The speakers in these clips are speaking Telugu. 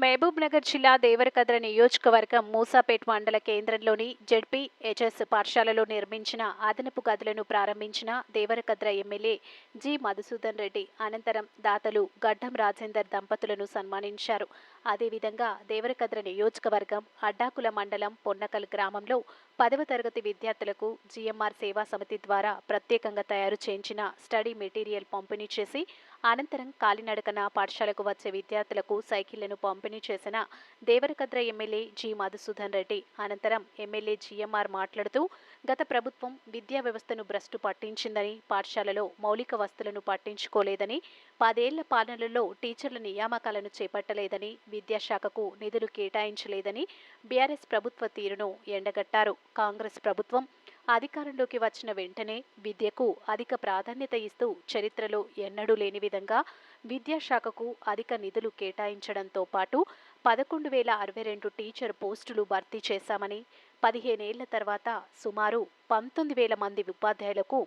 మహబూబ్నగర్ జిల్లా దేవరకద్ర నియోజకవర్గం మూసాపేట్ మండల కేంద్రంలోని జడ్పీ హెచ్ఎస్ పాఠశాలలో నిర్మించిన అదనపు గదులను ప్రారంభించిన దేవరకద్ర ఎమ్మెల్యే జి మధుసూదన్ రెడ్డి అనంతరం దాతలు గడ్డం రాజేందర్ దంపతులను సన్మానించారు. అదేవిధంగా దేవరకద్ర నియోజకవర్గం అడ్డాకుల మండలం పొన్నకల్ గ్రామంలో పదవ తరగతి విద్యార్థులకు జీఎంఆర్ సేవా సమితి ద్వారా ప్రత్యేకంగా తయారు చేయించిన స్టడీ మెటీరియల్ పంపిణీ చేసి అనంతరం కాలినడకన పాఠశాలకు వచ్చే విద్యార్థులకు సైకిళ్ళను పంపిణీ చేసిన దేవరకద్ర ఎమ్మెల్యే జి. మధుసూదన్ రెడ్డి. అనంతరం ఎమ్మెల్యే జీఎంఆర్ మాట్లాడుతూ గత ప్రభుత్వం విద్యా వ్యవస్థను భ్రష్టు పట్టించిందని పాఠశాలలో మౌలిక వస్తువులను పట్టించుకోలేదని పదేళ్ళ పాలనలో టీచర్ల నియామకాలను చేపట్టలేదని విద్యాశాఖకు నిధులు కేటాయించలేదని బీఆర్ఎస్ ప్రభుత్వ తీరును ఎండగట్టారు. కాంగ్రెస్ ప్రభుత్వం అధికారంలోకి వచ్చిన వెంటనే విద్యకు అధిక ప్రాధాన్యత ఇస్తూ చరిత్రలో ఎన్నడూ లేని విధంగా విద్యాశాఖకు అధిక నిధులు కేటాయించడంతో పాటు పదకొండు వేల అరవై రెండు టీచర్ పోస్టులు భర్తీ చేశామని పదిహేనేళ్ళ తర్వాత సుమారు పంతొమ్మిది వేల మంది ఉపాధ్యాయులకు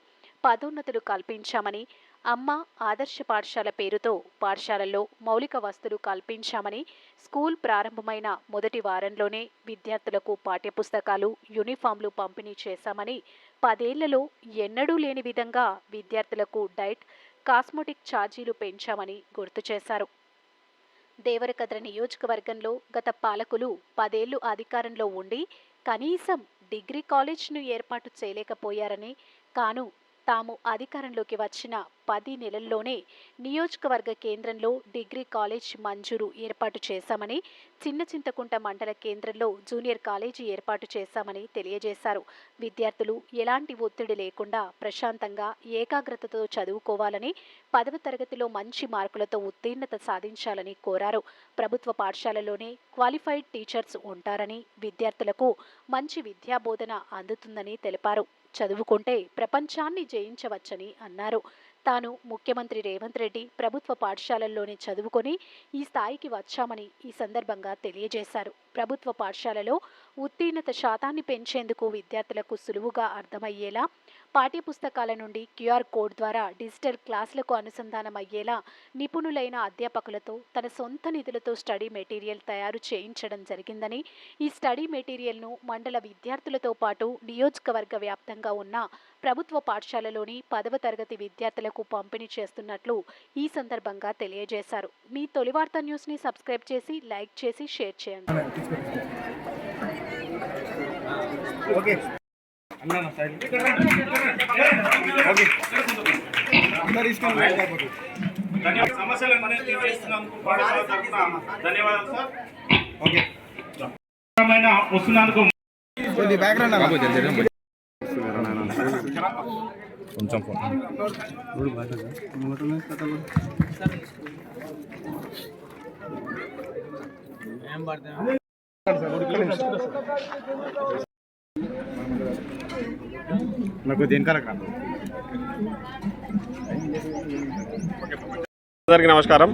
పదోన్నతులు కల్పించామని అమ్మ ఆదర్శ పాఠశాల పేరుతో పాఠశాలలో మౌలిక వస్తువులు కల్పించామని స్కూల్ ప్రారంభమైన మొదటి వారంలోనే విద్యార్థులకు పాఠ్యపుస్తకాలు యూనిఫామ్లు పంపిణీ చేశామని పదేళ్ళలో ఎన్నడూ లేని విధంగా విద్యార్థులకు డైట్ కాస్మోటిక్ ఛార్జీలు పెంచామని గుర్తు చేశారు. దేవరకద్ర నియోజకవర్గంలో గత పాలకులు పదేళ్ళు అధికారంలో ఉండి కనీసం డిగ్రీ కాలేజ్ను ఏర్పాటు చేయలేకపోయారని కాను తాము అధికారంలోకి వచ్చిన పది నెలల్లోనే నియోజకవర్గ కేంద్రంలో డిగ్రీ కాలేజ్ మంజూరు ఏర్పాటు చేశామని చిన్న చింతకుంట మండల కేంద్రంలో జూనియర్ కాలేజీ ఏర్పాటు చేశామని తెలియజేశారు. విద్యార్థులు ఎలాంటి ఒత్తిడి లేకుండా ప్రశాంతంగా ఏకాగ్రతతో చదువుకోవాలని పదవ తరగతిలో మంచి మార్కులతో ఉత్తీర్ణత సాధించాలని కోరారు. ప్రభుత్వ పాఠశాలలోనే క్వాలిఫైడ్ టీచర్స్ ఉంటారని విద్యార్థులకు మంచి విద్యాబోధన అందుతుందని తెలిపారు. చదువుకుంటే ప్రపంచాన్ని జయించవచ్చని అన్నారు. తాను ముఖ్యమంత్రి రేవంత్ రెడ్డి ప్రభుత్వ పాఠశాలల్లోనే చదువుకొని ఈ స్థాయికి వచ్చామని ఈ సందర్భంగా తెలియజేశారు. ప్రభుత్వ పాఠశాలలో ఉత్తీర్ణత శాతాన్ని పెంచేందుకు విద్యార్థులకు సులువుగా అర్థమయ్యేలా పాఠ్యపుస్తకాల నుండి క్యూఆర్ కోడ్ ద్వారా డిజిటల్ క్లాసులకు అనుసంధానం అయ్యేలా నిపుణులైన అధ్యాపకులతో తన సొంత నిధులతో స్టడీ మెటీరియల్ తయారు చేయించడం జరిగిందని ఈ స్టడీ మెటీరియల్ను మండల విద్యార్థులతో పాటు నియోజకవర్గ వ్యాప్తంగా ఉన్న ప్రభుత్వ పాఠశాలలోని పదవ తరగతి విద్యార్థులకు పంపిణీ చేస్తున్నట్లు ఈ సందర్భంగా తెలియజేశారు. మీ తొలి వార్త న్యూస్ని సబ్స్క్రైబ్ చేసి లైక్ చేసి షేర్ చేయండి. సమస్యలను మనం తీర్చేస్తున్నందుకు పాఠశాల తరఫున ధన్యవాదాలు సార్ ఓకే అవసరమైన వస్తున్నందుకు కొద్ది బ్యాక్గ్రౌండ్ అన్న. నాకు దేనికాల అందరికీ నమస్కారం.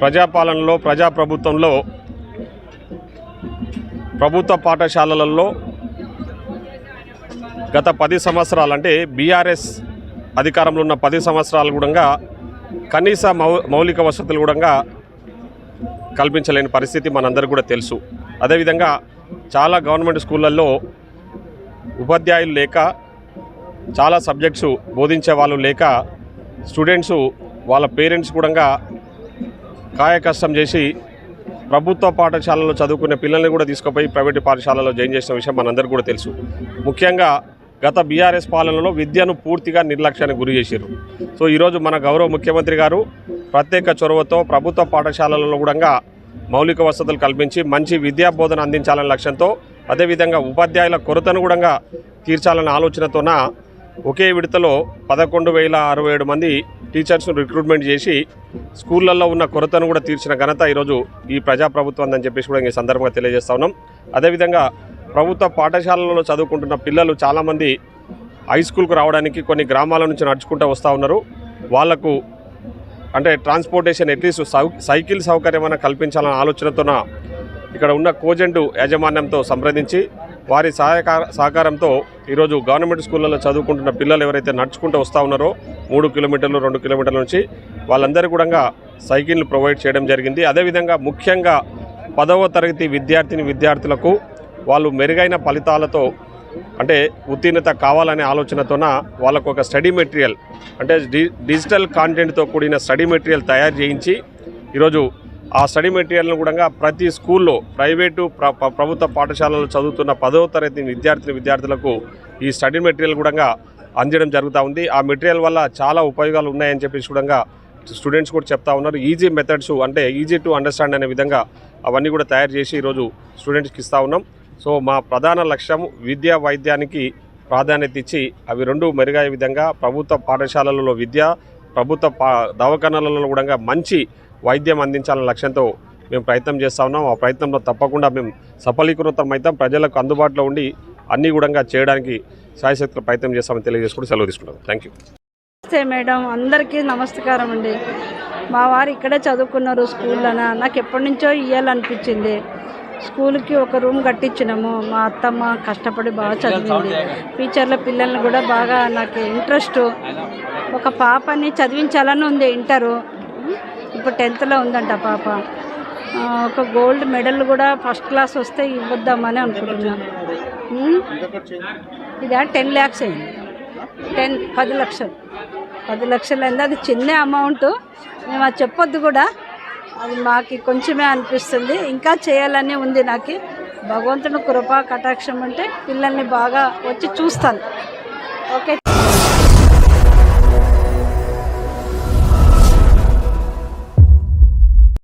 ప్రజాపాలనలో ప్రజాప్రభుత్వంలో ప్రభుత్వ పాఠశాలలలో గత పది సంవత్సరాలు అంటే బీఆర్ఎస్ అధికారంలో ఉన్న పది సంవత్సరాలు కూడా కనీస మౌ మౌలిక వసతులు కూడా కల్పించలేని పరిస్థితి మనందరికీ కూడా తెలుసు. అదేవిధంగా చాలా గవర్నమెంట్ స్కూళ్ళల్లో ఉపాధ్యాయులు లేక చాలా సబ్జెక్ట్స్ బోధించే వాళ్ళు లేక స్టూడెంట్స్ వాళ్ళ పేరెంట్స్ కూడా కాయ కష్టం చేసి ప్రభుత్వ పాఠశాలలో చదువుకునే పిల్లల్ని కూడా తీసుకుపోయి ప్రైవేటు పాఠశాలలో జాయిన్ చేసిన విషయం మనందరికీ కూడా తెలుసు. ముఖ్యంగా గత బీఆర్ఎస్ పాలనలో విద్యను పూర్తిగా నిర్లక్ష్యానికి గురి చేశారు సో ఈరోజు మన గౌరవ ముఖ్యమంత్రి గారు ప్రత్యేక చొరవతో ప్రభుత్వ పాఠశాలలో కూడా మౌలిక వసతులు కల్పించి మంచి విద్యా బోధన అందించాలనే లక్ష్యంతో అదేవిధంగా ఉపాధ్యాయుల కొరతను కూడా తీర్చాలనే ఆలోచనతోన ఒకే విడతలో పదకొండు వేల అరవై ఏడు మంది టీచర్స్ను రిక్రూట్మెంట్ చేసి స్కూళ్ళల్లో ఉన్న కొరతను కూడా తీర్చిన ఘనత ఈరోజు ఈ ప్రజాప్రభుత్వం అని చెప్పేసి కూడా ఈ సందర్భంగా తెలియజేస్తా ఉన్నాం. అదేవిధంగా ప్రభుత్వ పాఠశాలల్లో చదువుకుంటున్న పిల్లలు చాలామంది హై స్కూల్కు రావడానికి కొన్ని గ్రామాల నుంచి నడుచుకుంటూ వస్తూ ఉన్నారు. వాళ్ళకు అంటే ట్రాన్స్పోర్టేషన్ అట్లీస్ట్ సౌ సైకిల్ సౌకర్యం అన్న కల్పించాలన్న ఆలోచనతోన ఇక్కడ ఉన్న కోజెండు యాజమాన్యంతో సంప్రదించి వారి సహాయక సహకారంతో ఈరోజు గవర్నమెంట్ స్కూళ్ళలో చదువుకుంటున్న పిల్లలు ఎవరైతే నడుచుకుంటూ వస్తూ ఉన్నారో మూడు కిలోమీటర్లు రెండు కిలోమీటర్ల నుంచి వాళ్ళందరూ కూడా సైకిళ్ళు ప్రొవైడ్ చేయడం జరిగింది. అదేవిధంగా ముఖ్యంగా పదవ తరగతి విద్యార్థిని విద్యార్థులకు వాళ్ళు మెరుగైన ఫలితాలతో అంటే ఉత్తీర్ణత కావాలనే ఆలోచనతోన వాళ్ళకు ఒక స్టడీ మెటీరియల్ అంటే డి డిజిటల్ కాంటెంట్తో కూడిన స్టడీ మెటీరియల్ తయారు చేయించి ఈరోజు ఆ స్టడీ మెటీరియల్ను కూడా ప్రతి స్కూల్లో ప్రైవేటు ప్ర ప్రభుత్వ పాఠశాలలో చదువుతున్న పదవ తరగతి విద్యార్థిని విద్యార్థులకు ఈ స్టడీ మెటీరియల్ కూడా అందించడం జరుగుతూ ఉంది. ఆ మెటీరియల్ వల్ల చాలా ఉపయోగాలు ఉన్నాయని చెప్పేసి కూడా స్టూడెంట్స్ కూడా చెప్తా ఉన్నారు. ఈజీ మెథడ్స్ అంటే ఈజీ టు అండర్స్టాండ్ అనే విధంగా అవన్నీ కూడా తయారు చేసి ఈరోజు స్టూడెంట్స్కి ఇస్తూ ఉన్నాం. సో మా ప్రధాన లక్ష్యం విద్యా వైద్యానికి ప్రాధాన్యత ఇచ్చి అవి రెండు మెరుగయ్యే విధంగా ప్రభుత్వ పాఠశాలలలో విద్య ప్రభుత్వ పా దవాఖానాలలో కూడా మంచి వైద్యం అందించాలన్న లక్ష్యంతో మేము ప్రయత్నం చేస్తూ ఉన్నాం. ఆ ప్రయత్నంలో తప్పకుండా మేము సఫలీకృతం అయితే ప్రజలకు అందుబాటులో ఉండి అన్నీ కూడా చేయడానికి సాయశక్తులు ప్రయత్నం చేస్తామని తెలియజేసుకుంటూ సెలవు తీసుకుంటాం థ్యాంక్ యూ నమస్తే మేడం. అందరికీ నమస్కారం అండి. మా వారు ఇక్కడే చదువుకున్నారు స్కూల్లోన? నాకు ఎప్పటి నుంచో ఇవ్వాలనిపించింది స్కూల్కి ఒక రూమ్ కట్టించినాము. మా అత్తమ్మ కష్టపడి బాగా చదివింది. టీచర్ల పిల్లల్ని కూడా బాగా నాకు ఇంట్రెస్ట్. ఒక పాపని చదివించాలని ఉంది ఇంటరు. ఇప్పుడు టెన్త్లో ఉందంట పాప. ఒక గోల్డ్ మెడల్ కూడా ఫస్ట్ క్లాస్ వస్తే ఇవ్వద్దామని అనుకుంటున్నాను ఉమ్. ఇదా? టెన్ ల్యాక్స్ అయింది. టెన్ పది లక్షలు. పది లక్షలు అయింది. అది చిన్న అమౌంట్. మేము అది చెప్పొద్దు కూడా. అది మాకు కొంచెమే అనిపిస్తుంది. ఇంకా చేయాలని ఉంది నాకు. భగవంతుని కృపా కటాక్షం అంటే పిల్లల్ని బాగా వచ్చి చూస్తాను. ఓకే.